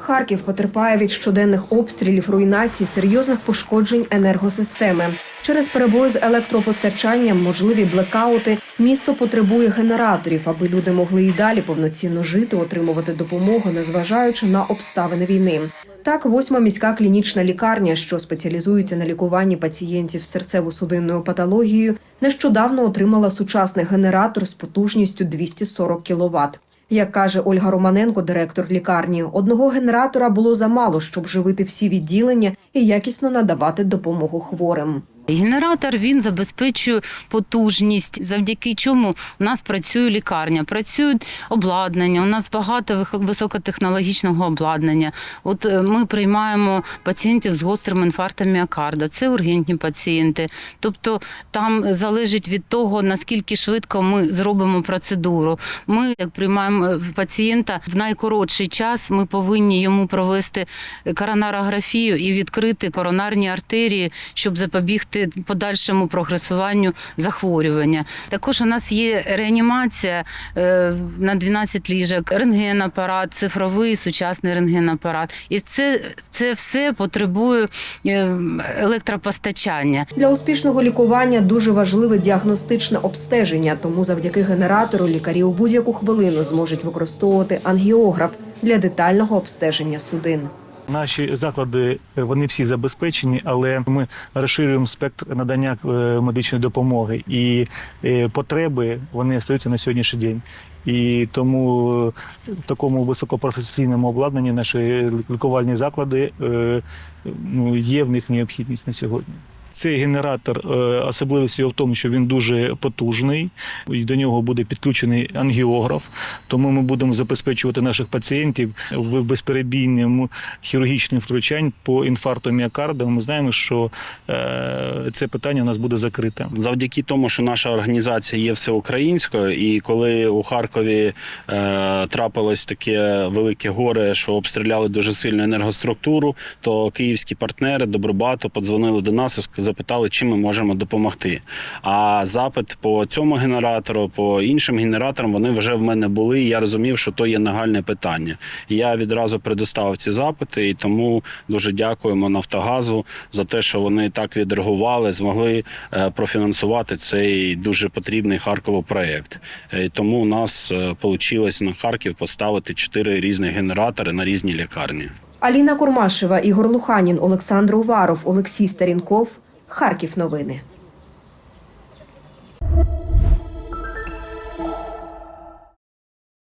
Харків потерпає від щоденних обстрілів, руйнацій, серйозних пошкоджень енергосистеми. Через перебої з електропостачанням, можливі блекаути, місто потребує генераторів, аби люди могли і далі повноцінно жити, отримувати допомогу, незважаючи на обставини війни. Так, восьма міська клінічна лікарня, що спеціалізується на лікуванні пацієнтів з серцево-судинною патологією, нещодавно отримала сучасний генератор з потужністю 240 кВт. Як каже Ольга Романенко, директор лікарні, одного генератора було замало, щоб живити всі відділення і якісно надавати допомогу хворим. Генератор він забезпечує потужність, завдяки чому у нас працює лікарня, працюють обладнання. У нас багато високотехнологічного обладнання. От е, ми приймаємо пацієнтів з гострим інфарктом міокарда. Це ургентні пацієнти. Тобто там залежить від того, наскільки швидко ми зробимо процедуру. Ми як приймаємо е, пацієнта в найкоротший час. Ми повинні йому провести коронарографію і відкрити коронарні артерії, щоб запобігти подальшому прогресуванню захворювання. Також у нас є реанімація е, на 12 ліжок, рентгенапарат, цифровий сучасний рентгенапарат. І це, це все потребує е, електропостачання. Для успішного лікування дуже важливе діагностичне обстеження, тому завдяки генератору лікарі у будь-яку хвилину зможуть використовувати ангіограф для детального обстеження судин. Наші заклади е, вони всі забезпечені, але ми розширюємо спектр надання е, медичної допомоги і е, потреби вони остаються на сьогоднішній день. І тому в такому високопрофесійному обладнанні наші лікувальні заклади ну, є в них необхідність на сьогодні. Цей генератор, е, особливість його в тому, що він дуже потужний, і до нього буде підключений ангіограф, тому ми будемо забезпечувати наших пацієнтів в безперебійному хірургічних втручань по інфаркту міокарда. Ми знаємо, що е, це питання у нас буде закрите. завдяки тому, що наша організація є всеукраїнською, і коли у Харкові е, трапилось таке велике горе, що обстріляли дуже сильно енергоструктуру, то київські партнери Добробату подзвонили до нас і ск- запитали, чим ми можемо допомогти. А запит по цьому генератору, по іншим генераторам, вони вже в мене були. І я розумів, що то є нагальне питання. Я відразу предоставив ці запити, і тому дуже дякуємо Нафтогазу за те, що вони так відреагували, змогли е, профінансувати цей дуже потрібний Харкову проєкт. Е, І тому у нас вийшло на Харків поставити чотири різні генератори на різні лікарні. Аліна Курмашева, Ігор Луханін, Олександр Уваров, Олексій Старінков. Харків новини.